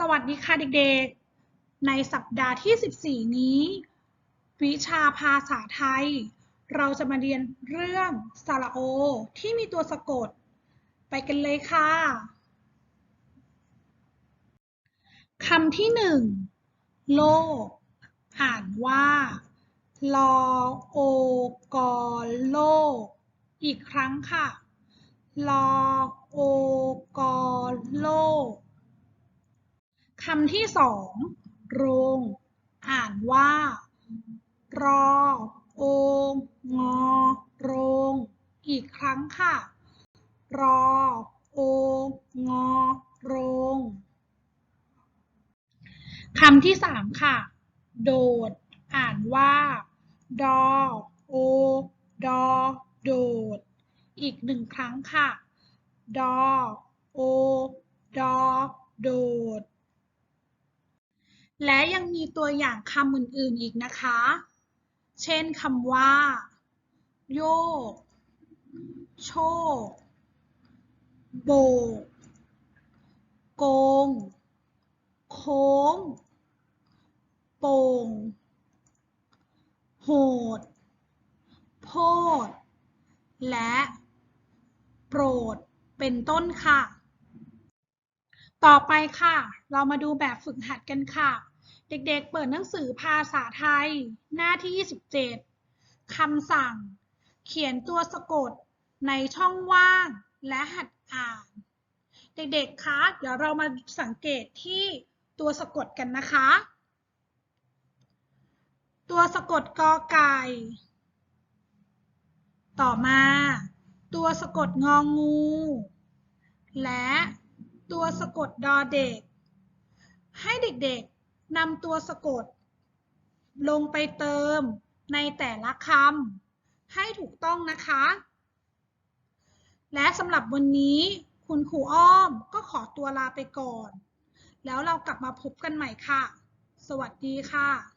สวัสดีค่ะเด็กๆ ในสัปดาห์ที่ 14 นี้ วิชาภาษาไทย เราจะมาเรียนเรื่องสระโอ ที่มีตัวสะกด ไปกันเลยค่ะคำที่หนึ่งโลก อ่านว่าลอโอกอโลก อีกครั้งค่ะลอโอกอโลก คำที่สองโรง อ่านว่า รอ โองอ โรง อีกครั้งค่ะ รอ โองอ โรงคำที่สามค่ะ โดด อ่านว่า ดอ โอ ดอ โดด อีกหนึ่งครั้งค่ะ ดอ โอ ดอ โดด และยังมีตัวอย่างคำอื่นๆอีกนะคะ เช่นคำว่า โยก โชค โบก โกง โค้ง โป่ง โหด โพด และ โปรด เป็นต้นค่ะ ต่อไปค่ะ เรามาดูแบบฝึกหัดกันค่ะ เด็กๆเปิดหนังสือภาษาไทย หน้าที่ 27 คำสั่ง เขียนตัวสะกดในช่องว่างและหัดอ่าน เด็กๆ คะ เดี๋ยวเรามาสังเกตที่ตัวสะกดกันนะคะ ตัวสะกดกอไก่ ต่อมา ตัวสะกดงองู และ สะกดดอเด็ก ให้เด็กๆนำตัวสะกด ลงไปเติมในแต่ละคำให้ถูกต้องนะคะ และสำหรับวันนี้คุณครูอ้อมก็ขอตัวลาไปก่อน แล้วเรากลับมาพบกันใหม่ค่ะ สวัสดีค่ะ